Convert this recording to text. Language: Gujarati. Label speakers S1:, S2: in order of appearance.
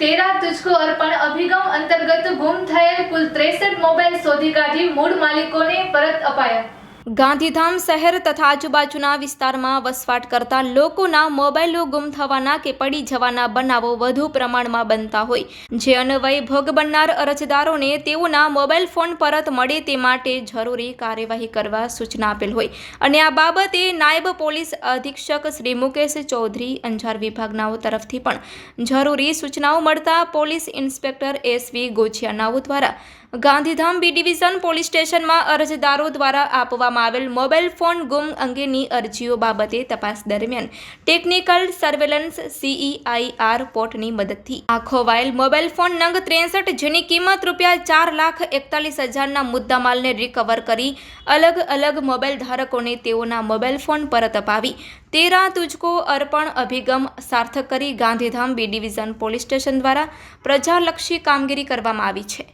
S1: તેરા તુજકો અર્પણ અભિગમ અંતર્ગત ગુમ થયેલ કુલ ત્રેસઠ મોબાઈલ શોધી કાઢી મૂળ માલિકોને પરત અપાયા. ગાંધીધામ શહેર તથા આજુબાજુના વિસ્તારમાં વસવાટ કરતા લોકોના મોબાઈલો ગુમ થવાના કે પડી જવાના બનાવો વધુ પ્રમાણમાં બનતા હોય. જે અન્વયે ભોગ બનનાર અરજદારોને તેઓના મોબાઈલ ફોન પરત મળે તે માટે જરૂરી કાર્યવાહી કરવા સૂચના આપેલ હોય. અને આ બાબતે નાયબ પોલીસ અધિક્ષક શ્રી મુકેશ ચૌધરી અંજાર વિભાગનાઓ તરફથી પણ જરૂરી સૂચનાઓ મળતા પોલીસ ઇન્સ્પેક્ટર એસવી ગોછિયાનાઓ દ્વારા ગાંધીધામ બી ડિવિઝન પોલીસ સ્ટેશનમાં અરજદારો દ્વારા આપવામાં આવેલ મોબાઈલ ફોન ગુમ અંગેની અરજીઓ બાબતે તપાસ દરમિયાન ટેકનિકલ સર્વેલન્સ સીઈઆઈઆર પોર્ટની મદદથી આ ખોવાયેલ મોબાઈલ ફોન નંગ ત્રેસઠ જેની કિંમત રૂપિયા ચાર લાખ એકતાલીસ હજારના મુદ્દામાલને રિકવર કરી અલગ અલગ મોબાઈલ ધારકોને તેઓના મોબાઈલ ફોન પરત અપાવી તેરા તુજકો અર્પણ અભિગમ સાર્થક કરી Gandhidham B division police station દ્વારા પ્રજાલક્ષી કામગીરી કરવામાં આવી છે.